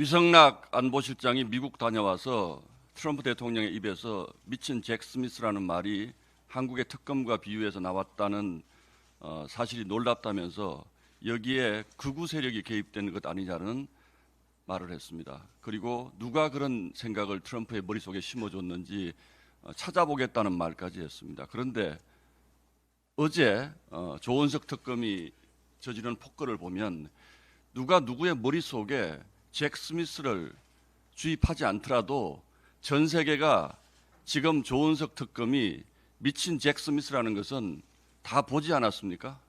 유성락 안보실장이 미국 다녀와서 트럼프 대통령의 입에서 미친 잭 스미스라는 말이 한국의 특검과 비유해서 나왔다는 어, 사실이 놀랍다면서 여기에 극우 세력이 개입된 것 아니냐는 말을 했습니다. 그리고 누가 그런 생각을 트럼프의 머릿속에 심어줬는지 어, 찾아보겠다는 말까지 했습니다. 그런데 어제 어, 조원석 특검이 저지른 폭거를 보면 누가 누구의 머릿속에 잭 스미스를 주입하지 않더라도 전 세계가 지금 조은석 특검이 미친 잭 스미스라는 것은 다 보지 않았습니까?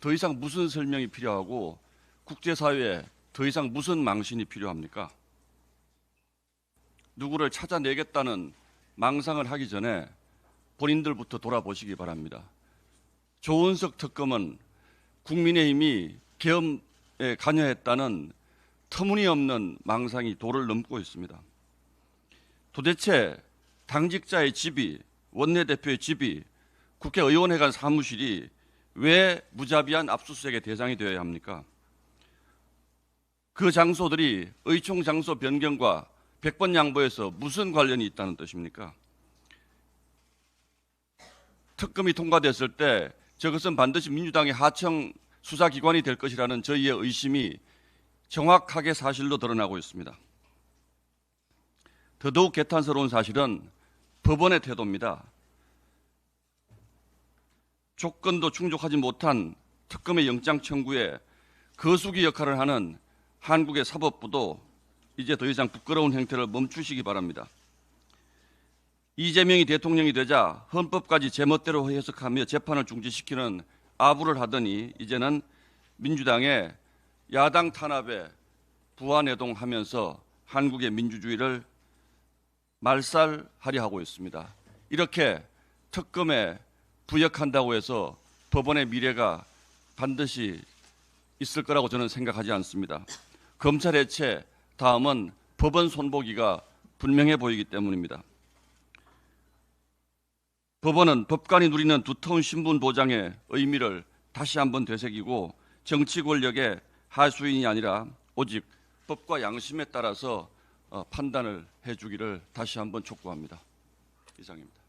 더 이상 무슨 설명이 필요하고 국제사회에 더 이상 무슨 망신이 필요합니까? 누구를 찾아내겠다는 망상을 하기 전에 본인들부터 돌아보시기 바랍니다. 조은석 특검은 국민의힘이 계엄에 관여했다는 터무니없는 망상이 도를 넘고 있습니다. 도대체 당직자의 집이 원내대표의 집이 국회의원회관 사무실이 왜 무자비한 압수수색의 대상이 되어야 합니까? 그 장소들이 의총 장소 변경과 100번 양보해서 무슨 관련이 있다는 뜻입니까? 특검이 통과됐을 때 저것은 반드시 민주당의 하청 수사기관이 될 것이라는 저희의 의심이 정확하게 사실로 드러나고 있습니다. 더더욱 개탄스러운 사실은 법원의 태도입니다. 조건도 충족하지 못한 특검의 영장 청구에 거수기 역할을 하는 한국의 사법부도 이제 더 이상 부끄러운 행태를 멈추시기 바랍니다. 이재명이 대통령이 되자 헌법까지 제멋대로 해석하며 재판을 중지시키는 아부를 하더니 이제는 민주당의 야당 탄압에 부안해동하면서 한국의 민주주의를 말살하려 하고 있습니다. 이렇게 특검에 부역한다고 해서 법원의 미래가 반드시 있을 거라고 저는 생각하지 않습니다. 검찰 해체 다음은 법원 손보기가 분명해 보이기 때문입니다. 법원은 법관이 누리는 두터운 신분 보장의 의미를 다시 한번 되새기고 정치 권력의 하수인이 아니라 오직 법과 양심에 따라서 어, 판단을 해주기를 다시 한번 촉구합니다. 이상입니다.